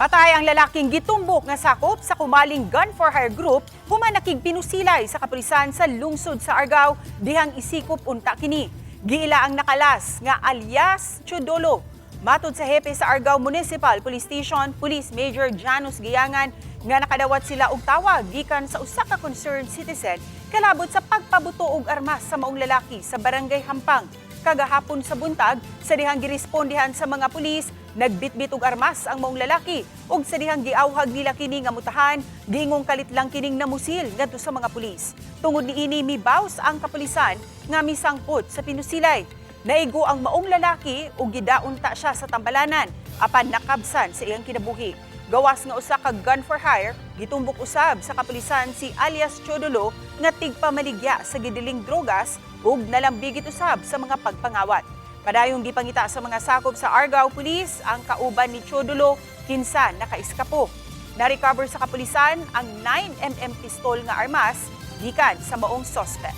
Patay ang lalaking gitumbok nga sakop sa kumaling gun for hire group human nakig sa kapulisan sa lungsod sa Argao dihang isikop unta kini. Giila ang nakalas nga alias Chudolo. Matod sa hepe sa Argao Municipal Police Station, Police Major Janus Giyangan nga nakadawat sila og tawag gikan sa usa ka concerned citizen kalabot sa pagpabuto og armas sa maong lalaki sa Barangay Hampang kagahapon sa buntag sa dihang girespondihan sa mga pulis. Nagbitbit og armas ang maong lalaki ug sa dihang giawhag nila kini nga mutahan. Gingong kalit lang kining namusil ngadto sa mga pulis. Tungod niini mibaws ang kapulisan nga misangpot sa pinusilay naigo ang maong lalaki ug gidaon ta siya sa tambalanan apan nakabsan sa iyang kinabuhi Gawas nga usa ka gun for hire, gitumbok usab sa kapulisan si alias Chodolo nga tigpamaligya sa gidiling drogas ug nalambigit usab sa mga pagpangawat. Padayong gipangita sa mga sakop sa Argao Police ang kauban ni Chodolo kinsa nakaiskapo. Na-recover sa kapulisan ang 9mm pistol nga armas gikan sa maong suspect.